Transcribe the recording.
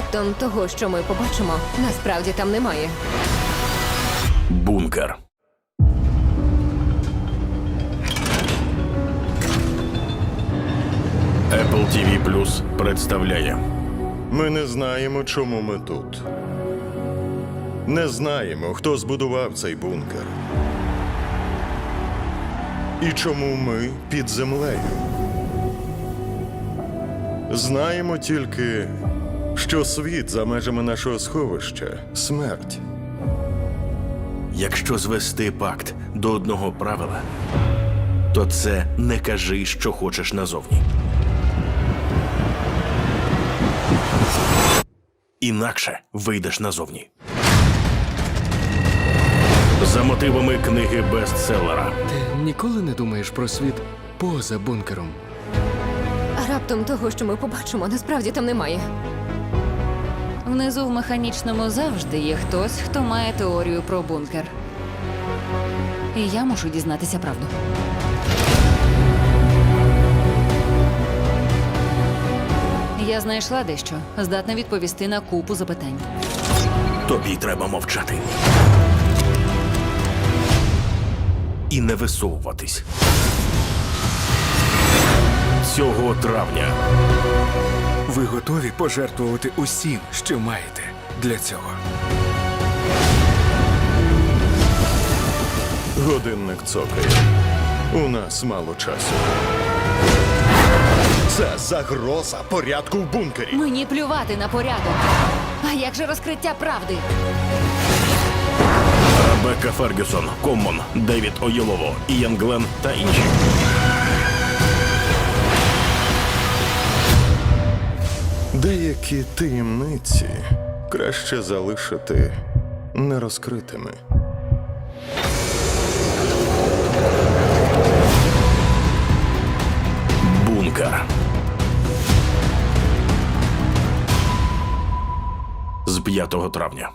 Раптом того, що ми побачимо, насправді там немає. Бункер. Apple TV Plus представляє Ми не знаємо, чому ми тут. Не знаємо, хто збудував цей бункер. І чому ми під землею. Знаємо тільки, що світ за межами нашого сховища смерть. Якщо звести пакт до одного правила, то це не кажи, що хочеш назовні. Інакше вийдеш назовні. За мотивами книги бестселера Ти ніколи не думаєш про світ поза бункером. А раптом того, що ми побачимо, насправді там немає. Внизу в механічному завжди є хтось, хто має теорію про бункер. І я мушу дізнатися правду. Я знайшла дещо, здатна відповісти на купу запитань. тобі треба мовчати. І не висовуватись. Цього травня Ви готові пожертвувати усім, що маєте для цього. Годинник цокає. У нас мало часу. Це загроза порядку в бункері. Мені плювати на порядок. А як же розкриття правди? Ребекка Фергюсон, Коммон, Девід Оєлово, Іян Глен та інші. Деякі таємниці краще залишити нерозкритими. Бункер. З 5 травня.